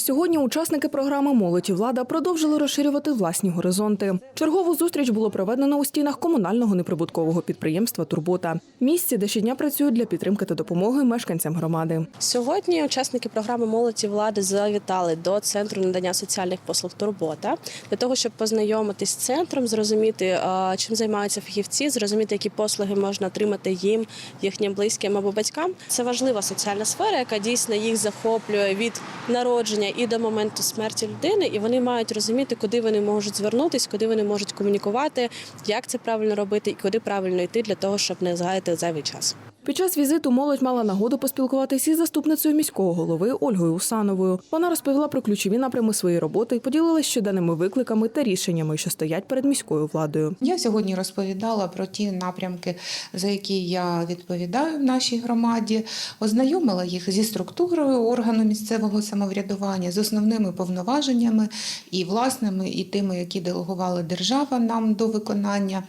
Сьогодні учасники програми Молодь і влада продовжили розширювати власні горизонти. Чергову зустріч було проведено у стінах комунального неприбуткового підприємства Турбота місці, де щодня працюють для підтримки та допомоги мешканцям громади. Сьогодні учасники програми молоді влади завітали до центру надання соціальних послуг Турбота для того, щоб познайомитись з центром, зрозуміти, чим займаються фахівці, зрозуміти, які послуги можна отримати їм, їхнім близьким або батькам. Це важлива соціальна сфера, яка дійсно їх захоплює від народження і до моменту смерті людини, і вони мають розуміти, куди вони можуть звернутися, куди вони можуть комунікувати, як це правильно робити і куди правильно йти для того, щоб не згаяти зайвий час. Під час візиту молодь мала нагоду поспілкуватися із заступницею міського голови Ольгою Усановою. Вона розповіла про ключові напрями своєї роботи, поділилася щоденними викликами та рішеннями, що стоять перед міською владою. Я сьогодні розповідала про ті напрямки, за які я відповідаю в нашій громаді, ознайомила їх зі структурою органу місцевого самоврядування, з основними повноваженнями і власними, і тими, які делегувала держава нам до виконання,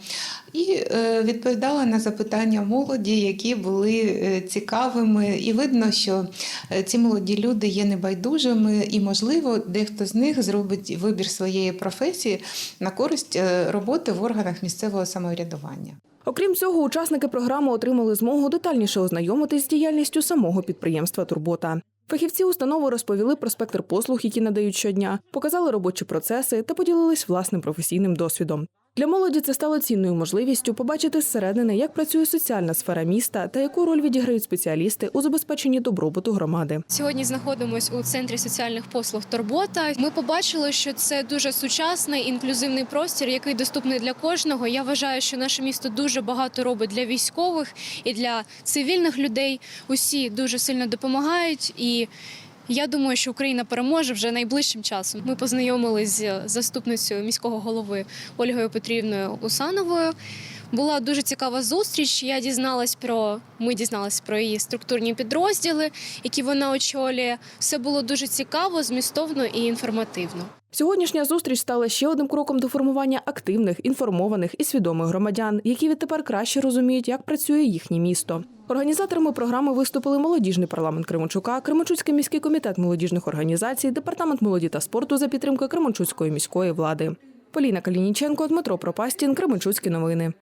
і е, відповідала на запитання молоді, які були е, цікавими. І видно, що е, ці молоді люди є небайдужими, і, можливо, дехто з них зробить вибір своєї професії на користь роботи в органах місцевого самоврядування. Окрім цього, учасники програми отримали змогу детальніше ознайомитись з діяльністю самого підприємства Турбота. Фахівці установи розповіли про спектр послуг, які надають щодня, показали робочі процеси та поділились власним професійним досвідом. Для молоді це стало цінною можливістю побачити зсередини, як працює соціальна сфера міста та яку роль відіграють спеціалісти у забезпеченні добробуту громади. Сьогодні знаходимося у центрі соціальних послуг Турбота. Ми побачили, що це дуже сучасний інклюзивний простір, який доступний для кожного. Я вважаю, що наше місто дуже багато робить для військових і для цивільних людей. Усі дуже сильно допомагають і. Я думаю, що Україна переможе вже найближчим часом. Ми познайомилися з заступницею міського голови Ольгою Петрівною Усановою. Була дуже цікава зустріч. Я дізналась про ми дізналися про її структурні підрозділи, які вона очолює. Все було дуже цікаво, змістовно і інформативно. Сьогоднішня зустріч стала ще одним кроком до формування активних, інформованих і свідомих громадян, які відтепер краще розуміють, як працює їхнє місто. Організаторами програми виступили молодіжний парламент Кременчука, Кременчуцький міський комітет молодіжних організацій, департамент молоді та спорту за підтримки Кременчуцької міської влади. Поліна Калініченко, Дмитро Пропастін, Кременчуцькі новини.